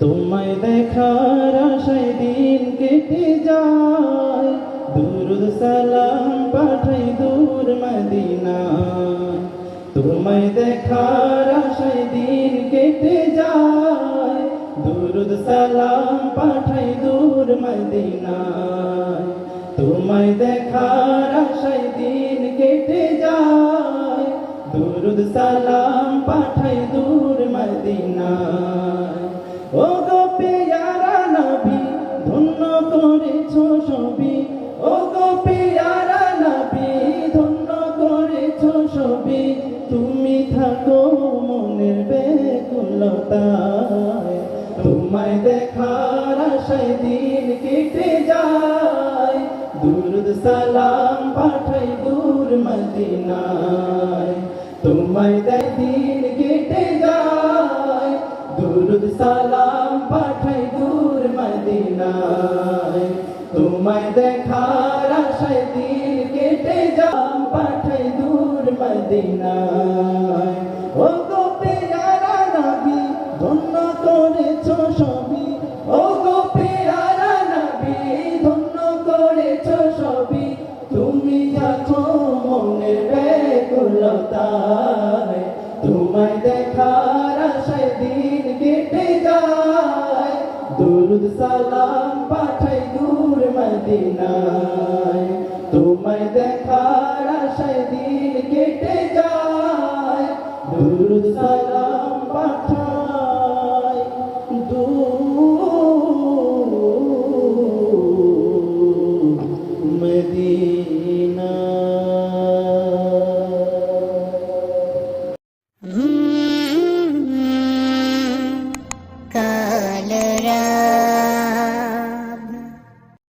তোমায় দেখার আশায় দিন কেটে যায়। দুরুদ সালাম পাঠাই দূর মদিনা তোমায় দেখার আশায় দিন কেটে যায়। দুরুদ সালাম পাঠাই দূর মদিনা তোমায় দেখার আশায় দিন কেটে যায়। দুরুদ সালাম পাঠাই সবই ও গো পেয়ারা নবী, ধন্য করেছ সবই তুমি থাকো মনের বেকুলতায়। তোমায় দেখার আশায় দিন কেটে যায়। দুরুদ সালাম পাঠাই দূর মদিনায়। তোমায় দেয় দিন কেটে যায়। দুরুদ সালাম পাঠাই দূর মদিনায়। তোমায় দেখার আশায় দিন কেটে যাম, পাঠাই দূর মদিনায়। ও গো পেয়ারা নবী, ধন্য করেছ সবই। ও গো পেয়ারা নবী, ধন্য করেছ সবই। তুমি আছো মনের ব্যাকুলতায়। তোমায় দেখার আশায় দিন কেটে যায়। দুরুদ সালাম দূর মদিনায় তোমায় দেখার আশায় দিন কেটে যায়। দুরুদ সালাম পাঠাই দূর মদিনা। কালরা